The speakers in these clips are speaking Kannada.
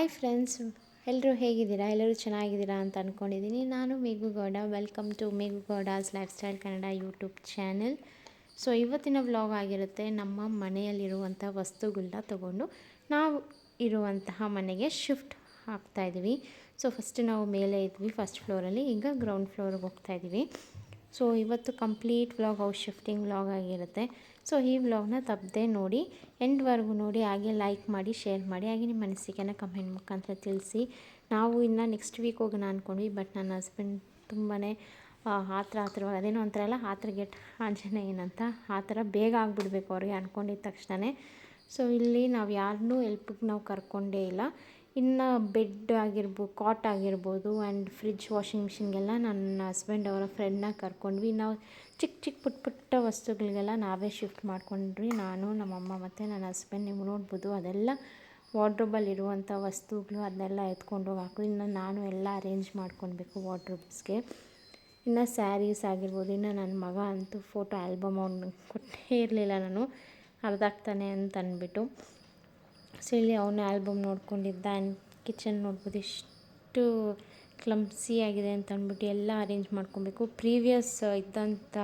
ಹಾಯ್ ಫ್ರೆಂಡ್ಸ್ ಎಲ್ಲರೂ ಹೇಗಿದ್ದೀರಾ? ಎಲ್ಲರೂ ಚೆನ್ನಾಗಿದ್ದೀರಾ ಅಂತ ಅಂದ್ಕೊಂಡಿದ್ದೀನಿ ನಾನು Meghu Gowda. Welcome to Meghu Gowda's lifestyle Kannada YouTube channel so ಇವತ್ತಿನ ವ್ಲಾಗ್ ಆಗಿರುತ್ತೆ ನಮ್ಮ ಮನೆಯಲ್ಲಿರುವಂಥ ವಸ್ತುಗಳನ್ನ ತಗೊಂಡು ನಾವು ಇರುವಂತಹ ಮನೆಗೆ ಶಿಫ್ಟ್ ಆಗ್ತಾಯಿದ್ವಿ ಸೊ ಫಸ್ಟ್ ನಾವು ಮೇಲೆ ಇದ್ವಿ ಫಸ್ಟ್ ಫ್ಲೋರಲ್ಲಿ ಈಗ ಗ್ರೌಂಡ್ ಫ್ಲೋರ್ಗೆ ಹೋಗ್ತಾ ಇದ್ದೀವಿ. ಸೊ ಇವತ್ತು complete vlog, house shifting vlog ಆಗಿರುತ್ತೆ. ಸೊ ಈ ವ್ಲಾಗ್ನ ತಪ್ಪದೆ ನೋಡಿ, ಎಂಡ್ವರೆಗೂ ನೋಡಿ, ಹಾಗೆ ಲೈಕ್ ಮಾಡಿ ಶೇರ್ ಮಾಡಿ, ಹಾಗೆ ನಿಮ್ಮ ಅನಿಸಿಕೆನ ಕಮೆಂಟ್ ಮುಖಾಂತರ ತಿಳಿಸಿ. ನಾವು ಇನ್ನು ನೆಕ್ಸ್ಟ್ ವೀಕ್ ಹೋಗೋಣ ಅಂದ್ಕೊಂಡ್ವಿ ಬಟ್ ನನ್ನ ಹಸ್ಬೆಂಡ್ ತುಂಬಾ ಆತರ ಆತರ ಅದೇನೋ ಅಂತಾರಲ್ಲ ಆತ್ರಗೆಟ್ ಆಂಜನೇಯನಂತ ಆ ಥರ ಬೇಗ ಆಗಿಬಿಡ್ಬೇಕು ಅವ್ರಿಗೆ ಅಂದ್ಕೊಂಡಿದ್ದ ತಕ್ಷಣವೇ ಸೊ ಇಲ್ಲಿ ನಾವು ಯಾರನ್ನೂ ಎಲ್ಪಿಗೆ ನಾವು ಕರ್ಕೊಂಡೇ ಇಲ್ಲ. ಇನ್ನು ಬೆಡ್ ಆಗಿರ್ಬೋದು ಕಾಟ್ ಆಗಿರ್ಬೋದು ಆ್ಯಂಡ್ ಫ್ರಿಜ್ ವಾಷಿಂಗ್ ಮಿಷಿನ್ಗೆಲ್ಲ ನನ್ನ ಹಸ್ಬೆಂಡ್ ಅವರ ಫ್ರೆಂಡ್ನ ಕರ್ಕೊಂಡ್ವಿ. ನಾವು ಚಿಕ್ಕ ಚಿಕ್ಕ ಪುಟ್ಟ ಪುಟ್ಟ ವಸ್ತುಗಳಿಗೆಲ್ಲ ನಾವೇ ಶಿಫ್ಟ್ ಮಾಡ್ಕೊಂಡ್ವಿ. ನಾನು, ನಮ್ಮಮ್ಮ ಮತ್ತು ನನ್ನ ಹಸ್ಬೆಂಡ್ ನೀವು ನೋಡ್ಬೋದು ಅದೆಲ್ಲ ವಾರ್ಡ್ರೋಬಲ್ಲಿ ಇರುವಂಥ ವಸ್ತುಗಳು ಅದನ್ನೆಲ್ಲ ಎತ್ಕೊಂಡು ಹಾಕು ಇನ್ನು ನಾನು ಎಲ್ಲ ಅರೇಂಜ್ ಮಾಡ್ಕೊಳ್ಬೇಕು ವಾರ್ಡ್ರೋಬ್ಸ್ಗೆ ಇನ್ನು ಸ್ಯಾರೀಸ್ ಆಗಿರ್ಬೋದು, ಇನ್ನು ನನ್ನ ಮಗ ಅಂತೂ ಫೋಟೋ ಆಲ್ಬಮ್ ಅವ್ನು ಕೊಟ್ಟೇ ಇರಲಿಲ್ಲ ನಾನು. ಅರ್ಧಾಗ್ತಾನೆ ಅಂತ ಅಂದ್ಬಿಟ್ಟು. ಸೊ ಇಲ್ಲಿ ಅವನ ಆಲ್ಬಮ್ ನೋಡ್ಕೊಂಡಿದ್ದ ಆ್ಯಂಡ್ ಕಿಚನ್ ನೋಡ್ಬೋದು ಎಷ್ಟು ಕ್ಲಮ್ಸಿ ಆಗಿದೆ ಅಂತ ಅಂದ್ಬಿಟ್ಟು ಎಲ್ಲ ಅರೇಂಜ್ ಮಾಡ್ಕೊಬೇಕು. ಪ್ರೀವಿಯಸ್ ಇದ್ದಂಥ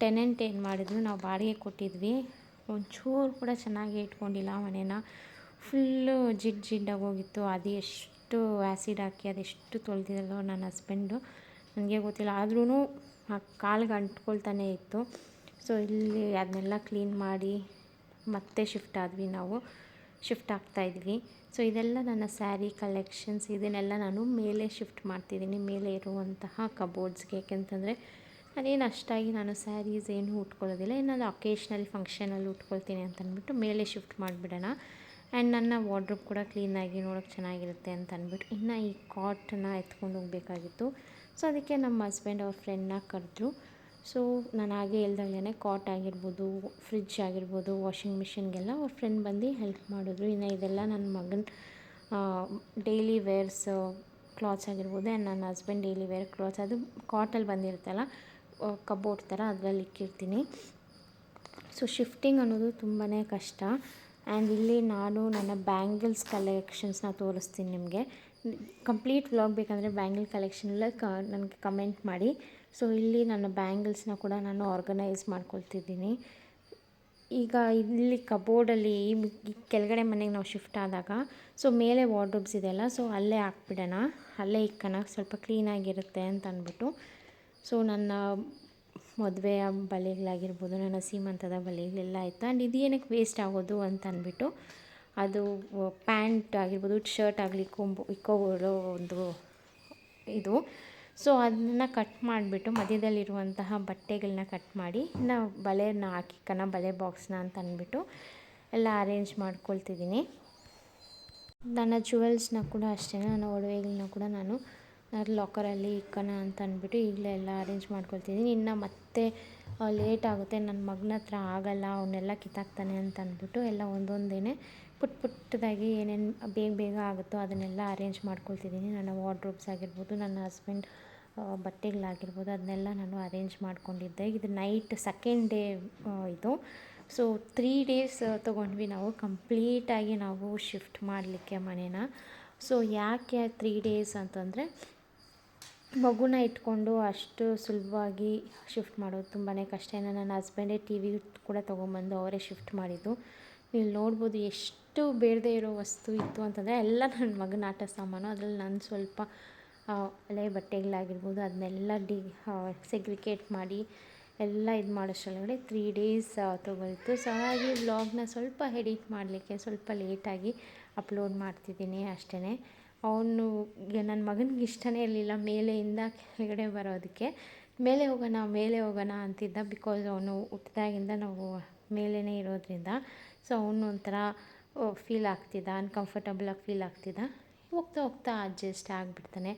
ಟೆನೆಂಟ್ ಏನು ಮಾಡಿದ್ರು ನಾವು ಬಾಡಿಗೆ ಕೊಟ್ಟಿದ್ವಿ. ಒಂಚೂರು ಕೂಡ ಚೆನ್ನಾಗಿ ಇಟ್ಕೊಂಡಿಲ್ಲ ಮನೇನ. ಫುಲ್ಲು ಜಿಡ್ ಜಿಡ್ಡಾಗಿ ಹೋಗಿತ್ತು. ಅದು ಎಷ್ಟು ಆ್ಯಸಿಡ್ ಹಾಕಿ ಅದೆಷ್ಟು ತೊಳೆದಿದ್ದಲ್ಲೋ ನನ್ನ ಹಸ್ಬೆಂಡು. ನನಗೆ ಗೊತ್ತಿಲ್ಲ. ಆದ್ರೂ ಆ ಕಾಲಿಗೆ ಅಂಟ್ಕೊಳ್ತಾನೆ ಇತ್ತು. ಸೊ, ಇಲ್ಲಿ ಅದನ್ನೆಲ್ಲ ಕ್ಲೀನ್ ಮಾಡಿ ಮತ್ತೆ ಶಿಫ್ಟ್ ಆದ್ವಿ ನಾವು. ಶಿಫ್ಟ್ ಆಗ್ತಾಯಿದ್ವಿ ಸೊ ಇದೆಲ್ಲ ನನ್ನ ಸ್ಯಾರಿ ಕಲೆಕ್ಷನ್ಸ್, ಇದನ್ನೆಲ್ಲ ನಾನು ಮೇಲೆ ಶಿಫ್ಟ್ ಮಾಡ್ತಿದ್ದೀನಿ, ಮೇಲೆ ಇರುವಂತಹ ಕಬೋರ್ಡ್ಸ್ಗೆ ಯಾಕೆಂತಂದರೆ, ನಾನೇನು ಅಷ್ಟಾಗಿ ನಾನು ಸ್ಯಾರೀಸ್ ಏನು ಉಟ್ಕೊಳ್ಳೋದಿಲ್ಲ ಏನಾದರೂ ಅಕೇಶ್ನಲಿ ಫಂಕ್ಷನಲ್ಲಿ ಉಟ್ಕೊಳ್ತೀನಿ ಅಂತ ಅಂದ್ಬಿಟ್ಟು ಮೇಲೆ ಶಿಫ್ಟ್ ಮಾಡಿಬಿಡೋಣ. ಆ್ಯಂಡ್ ನನ್ನ ವಾರ್ಡ್ರೋಬ್ ಕೂಡ ಕ್ಲೀನಾಗಿ ನೋಡೋಕ್ಕೆ ಚೆನ್ನಾಗಿರುತ್ತೆ ಅಂತ ಅಂದ್ಬಿಟ್ಟು ಇನ್ನು ಈ ಕಾಟನ್ನ ಎತ್ಕೊಂಡು ಹೋಗಬೇಕಾಗಿತ್ತು. ಸೊ ಅದಕ್ಕೆ ನಮ್ಮ ಹಸ್ಬೆಂಡ್ ಅವ್ರ ಫ್ರೆಂಡ್ನ ಕರೆದ್ರು. ಸೊ ನಾನು ಹಾಗೆ ಇಲ್ದಾಗಲೇ ಕಾಟ್ ಆಗಿರ್ಬೋದು ಫ್ರಿಜ್ ಆಗಿರ್ಬೋದು ವಾಷಿಂಗ್ ಮಿಷಿನ್ಗೆಲ್ಲ ಅವ್ರ ಫ್ರೆಂಡ್ ಬಂದು ಹೆಲ್ಪ್ ಮಾಡಿದ್ರು. ಇನ್ನು ಇದೆಲ್ಲ ನನ್ನ ಮಗನ ಡೈಲಿ ವೇರ್ಸ್ ಕ್ಲಾತ್ಸ್ ಆಗಿರ್ಬೋದು ಆ್ಯಂಡ್ ನನ್ನ ಹಸ್ಬೆಂಡ್ ಡೈಲಿ ವೇರ್ ಕ್ಲಾತ್ಸ್ ಅದು ಕಾಟಲ್ಲಿ ಬಂದಿರುತ್ತಲ್ಲ ಕಬೋರ್ಡ್ ಥರ ಅದರಲ್ಲಿ ಇಕ್ಕಿರ್ತೀನಿ. ಸೊ ಶಿಫ್ಟಿಂಗ್ ಅನ್ನೋದು ತುಂಬಾ ಕಷ್ಟ. ಆ್ಯಂಡ್ ಇಲ್ಲಿ ನಾನು ನನ್ನ ಬ್ಯಾಂಗಲ್ಸ್ ಕಲೆಕ್ಷನ್ಸ್ನ ತೋರಿಸ್ತೀನಿ ನಿಮಗೆ. ಕಂಪ್ಲೀಟ್ ವ್ಲಾಗ್ ಬೇಕಂದರೆ ಬ್ಯಾಂಗಲ್ ಕಲೆಕ್ಷನೆಲ್ಲ ಕ, ನನಗೆ ಕಮೆಂಟ್ ಮಾಡಿ. ಸೊ ಇಲ್ಲಿ ನನ್ನ ಬ್ಯಾಂಗಲ್ಸ್ನ ಕೂಡ ನಾನು ಆರ್ಗನೈಸ್ ಮಾಡ್ಕೊಳ್ತಿದ್ದೀನಿ. ಈಗ ಇಲ್ಲಿ ಕಬೋರ್ಡಲ್ಲಿ ಕೆಳಗಡೆ ಮನೆಗೆ ನಾವು ಶಿಫ್ಟ್ ಆದಾಗ ಸೊ ಮೇಲೆ ವಾರ್ಡ್ರೋಬ್ಸ್ ಇದೆಯಲ್ಲ ಸೊ ಅಲ್ಲೇ ಹಾಕ್ಬಿಡೋಣ. ಅಲ್ಲೇ ಇಕ್ಕೋಣ, ಸ್ವಲ್ಪ ಕ್ಲೀನಾಗಿರುತ್ತೆ ಅಂತ ಅಂದ್ಬಿಟ್ಟು. ಸೊ ನನ್ನ ಮದುವೆಯ ಬಲೆಗಳಾಗಿರ್ಬೋದು, ನನ್ನ ಸೀಮಂತದ ಬಲೆಗಳೆಲ್ಲ ಆಯಿತು? ಆ್ಯಂಡ್ ಇದೇನಕ್ಕೆ ವೇಸ್ಟ್ ಆಗೋದು ಅಂತ ಅಂದ್ಬಿಟ್ಟು, ಅದು ಪ್ಯಾಂಟ್ ಆಗಿರ್ಬೋದು ಶರ್ಟ್ ಆಗಲಿ, ಕೊಂಬು ಇಕ್ಕೋಬೋದು ಒಂದು ಇದು. ಸೊ ಅದನ್ನು ಕಟ್ ಮಾಡಿಬಿಟ್ಟು ಮಧ್ಯದಲ್ಲಿರುವಂತಹ ಬಟ್ಟೆಗಳನ್ನ ಕಟ್ ಮಾಡಿ ನಾವು ಬಳೆನ ಹಾಕಿಕ್ಕನ ಬಳೆ ಬಾಕ್ಸ್ನ ಅಂತ ಅಂದ್ಬಿಟ್ಟು ಎಲ್ಲ ಅರೇಂಜ್ ಮಾಡ್ಕೊಳ್ತಿದ್ದೀನಿ. ನನ್ನ ಜುವೆಲ್ಸ್ನ ಕೂಡ ಅಷ್ಟೇ, ನನ್ನ ಒಡವೆಗಳನ್ನ ಕೂಡ ನಾನು ಲಾಕರಲ್ಲಿ ಇಕ್ಕೋಣ ಅಂತ ಅಂದ್ಬಿಟ್ಟು ಈಗಲೇ ಎಲ್ಲ ಅರೇಂಜ್ ಮಾಡ್ಕೊಳ್ತಿದ್ದೀನಿ. ಇನ್ನು ಮತ್ತೆ ಲೇಟ್ ಆಗುತ್ತೆ ನನ್ನ ಮಗನ ಹತ್ರ ಆಗಲ್ಲ ಅವನ್ನೆಲ್ಲ ಕಿತ್ತಾಕ್ತಾನೆ ಅಂತ ಅಂದ್ಬಿಟ್ಟು ಎಲ್ಲ ಒಂದೊಂದೇ ಪುಟ್ ಪುಟ್ಟದಾಗಿ ಏನೇನು ಬೇಗ ಬೇಗ ಆಗುತ್ತೋ ಅದನ್ನೆಲ್ಲ ಅರೇಂಜ್ ಮಾಡ್ಕೊಳ್ತಿದ್ದೀನಿ. ನನ್ನ ವಾರ್ಡ್ರೋಬ್ಸ್ ಆಗಿರ್ಬೋದು, ನನ್ನ ಹಸ್ಬೆಂಡ್ ಬಟ್ಟೆಗಳಾಗಿರ್ಬೋದು, ಅದನ್ನೆಲ್ಲ ನಾನು ಅರೇಂಜ್ ಮಾಡಿಕೊಂಡಿದ್ದೆ. ಇದು ನೈಟ್ ಸೆಕೆಂಡ್ ಡೇ ಇದು. ಸೊ ತ್ರೀ ಡೇಸ್ ತೊಗೊಂಡ್ವಿ ನಾವು. ಕಂಪ್ಲೀಟಾಗಿ ನಾವು ಶಿಫ್ಟ್ ಮಾಡಲಿಕ್ಕೆ ಮನೇನ. ಸೊ ಯಾಕೆ ತ್ರೀ ಡೇಸ್ ಅಂತಂದರೆ, ಮಗುನ ಇಟ್ಕೊಂಡು ಅಷ್ಟು ಸುಲಭವಾಗಿ ಶಿಫ್ಟ್ ಮಾಡೋದು ತುಂಬಾ ಕಷ್ಟ. ಏನ ನನ್ನ ಹಸ್ಬೆಂಡೇ ಟಿ ವಿ ಕೂಡ ತೊಗೊಂಬಂದು ಅವರೇ ಶಿಫ್ಟ್ ಮಾಡಿದ್ದು. ನೀವು ನೋಡ್ಬೋದು ಎಷ್ಟು ಬೇಡದೇ ಇರೋ ವಸ್ತು ಇತ್ತು ಅಂತಂದರೆ, ಎಲ್ಲ ನನ್ನ ಮಗನ ಆಟ ಸಾಮಾನು. ಅದರಲ್ಲಿ ನಾನು ಸ್ವಲ್ಪ ಹಳೆ ಬಟ್ಟೆಗಳಾಗಿರ್ಬೋದು, ಅದನ್ನೆಲ್ಲ ಡಿ ಸೆಗ್ರಿಕೇಟ್ ಮಾಡಿ ಎಲ್ಲ ಇದು ಮಾಡೋಷ್ಟರೊಳಗಡೆ ತ್ರೀ ಡೇಸ್ ತೊಗೊಳ್ತು. ಸೊ ಹಾಗಾಗಿ ವ್ಲಾಗ್ನ ಸ್ವಲ್ಪ ಎಡಿಟ್ ಮಾಡಲಿಕ್ಕೆ ಸ್ವಲ್ಪ ಲೇಟಾಗಿ ಅಪ್ಲೋಡ್ ಮಾಡ್ತಿದ್ದೀನಿ ಅಷ್ಟೇ ಅವನು ನನ್ನ ಮಗನಿಗೆ ಇಷ್ಟನೇ ಇರಲಿಲ್ಲ, ಮೇಲೆಯಿಂದ ಕೆಳಗಡೆ ಬರೋದಕ್ಕೆ. ಮೇಲೆ ಹೋಗೋಣ ಮೇಲೆ ಹೋಗೋಣ ಅಂತಿದ್ದ ಬಿಕಾಸ್ ಅವನು ಹುಟ್ಟಿದಾಗಿಂದ ನಾವು ಮೇಲೇ ಇರೋದ್ರಿಂದ. ಸೊ ಅವನು ಒಂಥರ ಫೀಲ್ ಆಗ್ತಿದ್ದ ಅನ್ಕಂಫರ್ಟಬಲಾಗಿ ಫೀಲ್ ಆಗ್ತಿದ್ದ. ಹೋಗ್ತಾ ಹೋಗ್ತಾ ಅಡ್ಜಸ್ಟ್ ಆಗಿಬಿಡ್ತಾನೆ.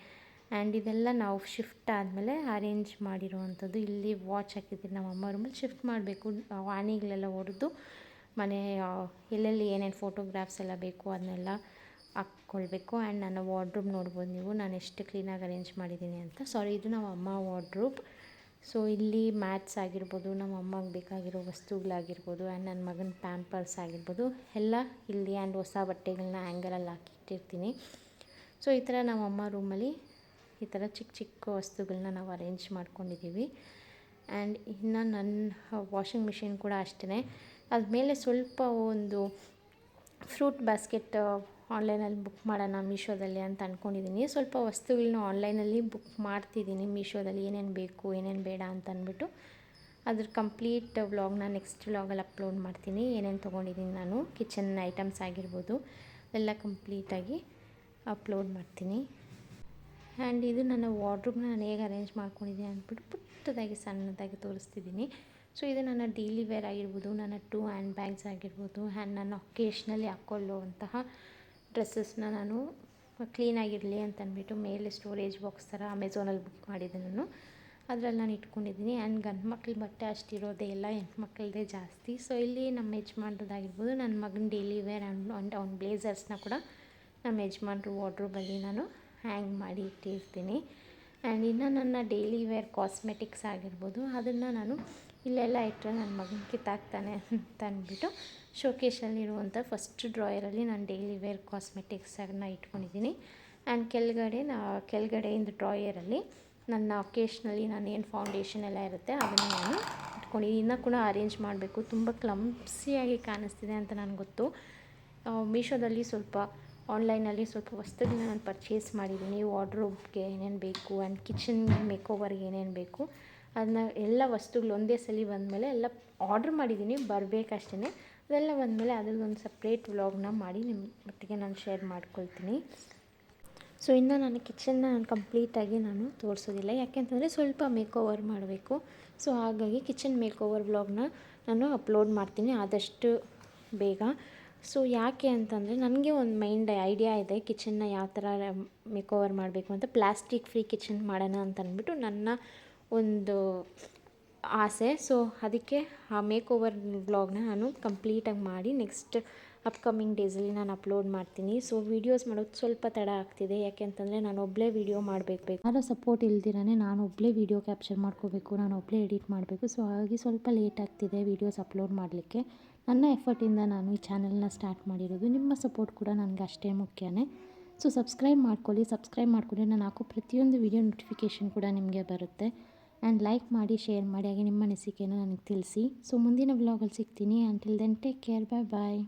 ಆ್ಯಂಡ್ ಇದೆಲ್ಲ ನಾವು ಶಿಫ್ಟ್ ಆದಮೇಲೆ ಅರೇಂಜ್ ಮಾಡಿರುವಂಥದ್ದು. ಇಲ್ಲಿ ವಾಚ್ ಹಾಕಿದ್ರೆ ನಮ್ಮ ಅಮ್ಮ ರೂಮಲ್ಲಿ ಶಿಫ್ಟ್ ಮಾಡಬೇಕು. ವಾಣಿಗಳೆಲ್ಲ ಹೊಡೆದು ಮನೆ ಎಲ್ಲೆಲ್ಲಿ ಏನೇನು ಫೋಟೋಗ್ರಾಫ್ಸ್ ಎಲ್ಲ ಬೇಕು ಅದನ್ನೆಲ್ಲ ಹಾಕ್ಕೊಳ್ಬೇಕು. ಆ್ಯಂಡ್ ನನ್ನ ವಾರ್ಡ್ರೂಬ್ ನೋಡ್ಬೋದು ನೀವು. ನಾನು ಎಷ್ಟು ಕ್ಲೀನಾಗಿ ಅರೇಂಜ್ ಮಾಡಿದ್ದೀನಿ ಅಂತ. ಸಾರಿ ಇದು ನಮ್ಮ ಅಮ್ಮ ವಾರ್ಡ್ರೂಬ್ ಸೊ ಇಲ್ಲಿ ಮ್ಯಾಟ್ಸ್ ಆಗಿರ್ಬೋದು, ನಮ್ಮ ಅಮ್ಮಗೆ ಬೇಕಾಗಿರೋ ವಸ್ತುಗಳಾಗಿರ್ಬೋದು ಆ್ಯಂಡ್ ನನ್ನ ಮಗನ ಪ್ಯಾಂಪರ್ಸ್ ಆಗಿರ್ಬೋದು, ಎಲ್ಲ ಇಲ್ಲಿ ಆ್ಯಂಡ್ ಹೊಸ ಬಟ್ಟೆಗಳನ್ನ ಹ್ಯಾಂಗರಲ್ಲಿ ಹಾಕಿಟ್ಟಿರ್ತೀನಿ. ಸೊ, ಈ ಥರ ನಮ್ಮಮ್ಮ ರೂಮಲ್ಲಿ ಈ ಥರ ಚಿಕ್ಕ ಚಿಕ್ಕ ವಸ್ತುಗಳನ್ನ ನಾವು ಅರೇಂಜ್ ಮಾಡ್ಕೊಂಡಿದ್ದೀವಿ. ಆ್ಯಂಡ್ ಇನ್ನು ನನ್ನ ವಾಷಿಂಗ್ ಮಿಷಿನ್ ಕೂಡ ಅಷ್ಟೇ ಅದ್ಮೇಲೆ ಸ್ವಲ್ಪ ಒಂದು ಫ್ರೂಟ್ ಬಾಸ್ಕೆಟ್ ಆನ್ಲೈನಲ್ಲಿ ಬುಕ್ ಮಾಡೋಣ ಮೀಶೋದಲ್ಲಿ ಅಂತ ಅಂದ್ಕೊಂಡಿದ್ದೀನಿ ಸ್ವಲ್ಪ ವಸ್ತುಗಳನ್ನ ಆನ್ಲೈನಲ್ಲಿ ಬುಕ್ ಮಾಡ್ತಿದ್ದೀನಿ ಮೀಶೋದಲ್ಲಿ ಏನೇನು ಬೇಕು, ಏನೇನು ಬೇಡ ಅಂತ ಅಂದ್ಬಿಟ್ಟು ಅದ್ರ ಕಂಪ್ಲೀಟ್ ವ್ಲಾಗ್ನ ನೆಕ್ಸ್ಟ್ ವ್ಲಾಗಲ್ಲಿ ಅಪ್ಲೋಡ್ ಮಾಡ್ತೀನಿ. ಏನೇನು ತೊಗೊಂಡಿದ್ದೀನಿ ನಾನು ಕಿಚನ್ ಐಟಮ್ಸ್ ಆಗಿರ್ಬೋದು, ಎಲ್ಲ ಕಂಪ್ಲೀಟಾಗಿ ಅಪ್ಲೋಡ್ ಮಾಡ್ತೀನಿ. ಆ್ಯಂಡ್ ಇದು ನನ್ನ ವಾರ್ಡ್ರೂಬ್ನ ನಾನು ಹೇಗೆ ಅರೇಂಜ್ ಮಾಡ್ಕೊಂಡಿದ್ದೀನಿ ಅಂದ್ಬಿಟ್ಟು ಪುಟ್ಟದಾಗಿ, ಸಣ್ಣದಾಗಿ ತೋರಿಸ್ತಿದ್ದೀನಿ. ಸೊ ಇದು ನನ್ನ ಡೈಲಿ ವೇರ್ ಆಗಿರ್ಬೋದು, ನನ್ನ ಟೂ ಹ್ಯಾಂಡ್ ಬ್ಯಾಗ್ಸ್ ಆಗಿರ್ಬೋದು ಆ್ಯಂಡ್ ನಾನು ಒಕೇಶ್ನಲ್ಲಿ ಹಾಕ್ಕೊಳ್ಳುವಂತಹ ಡ್ರೆಸ್ಸಸ್ನ ನಾನು ಕ್ಲೀನಾಗಿರಲಿ ಅಂತ ಅಂದ್ಬಿಟ್ಟು ಮೇಲೆ ಸ್ಟೋರೇಜ್ ಬಾಕ್ಸ್ ಥರ ಅಮೆಝಾನಲ್ಲಿ ಬುಕ್ ಮಾಡಿದ್ದೆ ನಾನು. ಅದರಲ್ಲಿ ನಾನು ಇಟ್ಕೊಂಡಿದ್ದೀನಿ. ಆ್ಯಂಡ್ ಗಂಡು ಮಕ್ಳ ಬಟ್ಟೆ ಅಷ್ಟಿರೋದೇ ಇಲ್ಲ ಹೆಣ್ಮಕ್ಳದೇ ಜಾಸ್ತಿ. ಸೊ ಇಲ್ಲಿ ನಮ್ಮ ಯಜಮಾನ್ರದ್ದಾಗಿರ್ಬೋದು, ನನ್ನ ಮಗನ ಡೈಲಿ ವೇರ್ ಆ್ಯಂಡ್ ಆ್ಯಂಡ್ ಅವ್ನ ಬ್ಲೇಸರ್ಸ್ನ ಕೂಡ ನಮ್ಮ ಯಜಮಾನ್ರು ವಾರ್ಡ್ರೋಬಲ್ಲಿ ನಾನು ಹ್ಯಾಂಗ್ ಮಾಡಿ ಇಟ್ಟಿರ್ತೀನಿ. ಆ್ಯಂಡ್ ಇನ್ನು ನನ್ನ ಡೈಲಿ ವೇರ್ ಕಾಸ್ಮೆಟಿಕ್ಸ್ ಆಗಿರ್ಬೋದು. ಅದನ್ನು ನಾನು ಇಲ್ಲೆಲ್ಲ ಇಟ್ಟರೆ ನನ್ನ ಮಗನ ಕಿತ್ತಾಕ್ತಾನೆ ಅಂತ ಅಂದ್ಬಿಟ್ಟು ಶೋಕೇಶಲ್ಲಿರುವಂಥ ಫಸ್ಟ್ ಡ್ರಾಯರಲ್ಲಿ ನಾನು ಡೈಲಿ ವೇರ್ ಕಾಸ್ಮೆಟಿಕ್ಸನ್ನ ಇಟ್ಕೊಂಡಿದ್ದೀನಿ. ಆ್ಯಂಡ್ ಕೆಳಗಡೆ ನಾ, ಕೆಳಗಡೆಯಿಂದ ಡ್ರಾಯರಲ್ಲಿ ನನ್ನ ಒಕೇಶ್ನಲ್ಲಿ ನಾನು ಏನು ಫೌಂಡೇಶನ್ ಎಲ್ಲ ಇರುತ್ತೆ ಅದನ್ನು ನಾನು ಇಟ್ಕೊಂಡಿದ್ದೀನಿ. ಇನ್ನೂ ಕೂಡ ಅರೇಂಜ್ ಮಾಡಬೇಕು. ತುಂಬ ಕ್ಲಂಪ್ಸಿಯಾಗಿ ಕಾಣಿಸ್ತಿದೆ ಅಂತ ನನಗೆ ಗೊತ್ತು. ಮೀಶೋದಲ್ಲಿ ಸ್ವಲ್ಪ ಆನ್ಲೈನಲ್ಲಿ ಸ್ವಲ್ಪ ವಸ್ತುಗಳನ್ನ ನಾನು ಪರ್ಚೇಸ್ ಮಾಡಿದ್ದೀನಿ. ವಾರ್ಡ್ರೋಬ್ಗೆ ಏನೇನು ಬೇಕು ಆ್ಯಂಡ್ ಕಿಚನ್ ಮೇಕೋವರ್ಗೆ ಏನೇನು ಬೇಕು. ಅದನ್ನ ಎಲ್ಲ ವಸ್ತುಗಳು ಒಂದೇ ಸಲ ಬಂದಮೇಲೆ ಎಲ್ಲ ಆರ್ಡ್ರ್ ಮಾಡಿದ್ದೀನಿ. ಬರಬೇಕಷ್ಟೇ ಅದೆಲ್ಲ ಬಂದಮೇಲೆ ಅದ್ರದ್ದೊಂದು ಸಪ್ರೇಟ್ ವ್ಲಾಗ್ನ ಮಾಡಿ ನಿಮ್ಮ ಒಟ್ಟಿಗೆ ನಾನು ಶೇರ್ ಮಾಡ್ಕೊಳ್ತೀನಿ. ಸೊ ಇನ್ನು ನಾನು ಕಿಚನ್ನ ನಾನು ಕಂಪ್ಲೀಟಾಗಿ ನಾನು ತೋರಿಸೋದಿಲ್ಲ. ಯಾಕೆಂತಂದರೆ ಸ್ವಲ್ಪ ಮೇಕ್ ಓವರ್ ಮಾಡಬೇಕು. ಸೊ ಹಾಗಾಗಿ ಕಿಚನ್ ಮೇಕ್ ಓವರ್ ವ್ಲಾಗ್ನ ನಾನು ಅಪ್ಲೋಡ್ ಮಾಡ್ತೀನಿ. ಆದಷ್ಟು ಬೇಗ. ಸೊ ಯಾಕೆ ಅಂತಂದರೆ ನನಗೆ ಒಂದು ಮೈಂಡ್ ಐಡಿಯಾ ಇದೆ ಕಿಚನ್ನ ಯಾವ ಥರ ಮೇಕ್ ಓವರ್ ಮಾಡಬೇಕು ಅಂತ ಪ್ಲಾಸ್ಟಿಕ್ ಫ್ರೀ ಕಿಚನ್ ಮಾಡೋಣ ಅಂತ ಅಂದ್ಬಿಟ್ಟು ನನ್ನ ಒಂದು ಆಸೆ. ಸೊ ಅದಕ್ಕೆ ಆ ಮೇಕ್ ಓವರ್ ಬ್ಲಾಗ್ನ ನಾನು ಕಂಪ್ಲೀಟಾಗಿ ಮಾಡಿ ನೆಕ್ಸ್ಟ್ ಅಪ್ಕಮಿಂಗ್ ಡೇಸಲ್ಲಿ ನಾನು ಅಪ್ಲೋಡ್ ಮಾಡ್ತೀನಿ. ಸೊ ವೀಡಿಯೋಸ್ ಮಾಡೋದು ಸ್ವಲ್ಪ ತಡ ಆಗ್ತಿದೆ. ಯಾಕೆಂತಂದರೆ ನಾನು ಒಬ್ಬಳೇ ವೀಡಿಯೋ ಮಾಡಬೇಕು ಯಾರೋ ಸಪೋರ್ಟ್ ಇಲ್ದಿರೇ ನಾನು ಒಬ್ಬಳೇ ವೀಡಿಯೋ ಕ್ಯಾಪ್ಚರ್ ಮಾಡ್ಕೋಬೇಕು, ನಾನು ಒಬ್ಬಳೇ ಎಡಿಟ್ ಮಾಡಬೇಕು. ಸೊ ಹಾಗಾಗಿ ಸ್ವಲ್ಪ ಲೇಟ್ ಆಗ್ತಿದೆ ವೀಡಿಯೋಸ್ ಅಪ್ಲೋಡ್ ಮಾಡಲಿಕ್ಕೆ. ನನ್ನ ಎಫರ್ಟಿಂದ ನಾನು ಈ ಚಾನಲ್ನ ಸ್ಟಾರ್ಟ್ ಮಾಡಿರೋದು. ನಿಮ್ಮ ಸಪೋರ್ಟ್ ಕೂಡ ನನಗೆ ಅಷ್ಟೇ ಮುಖ್ಯನೇ. ಸೊ, ಸಬ್ಸ್ಕ್ರೈಬ್ ಮಾಡ್ಕೊಳ್ಳಿ. ಸಬ್ಸ್ಕ್ರೈಬ್ ಮಾಡಿಕೊಂಡ್ರೆ ನಾನು ಹಾಕೋ ಪ್ರತಿಯೊಂದು ವೀಡಿಯೋ ನೋಟಿಫಿಕೇಷನ್ ಕೂಡ ನಿಮಗೆ ಬರುತ್ತೆ. ಆ್ಯಂಡ್ ಲೈಕ್ ಮಾಡಿ ಶೇರ್ ಮಾಡಿ, ಹಾಗೆ ನಿಮ್ಮ ಅನಿಸಿಕೆಯನ್ನು ನನಗೆ ತಿಳಿಸಿ. ಸೊ ಮುಂದಿನ ಬ್ಲಾಗಲ್ಲಿ ಸಿಗ್ತೀನಿ. Until then take care bye bye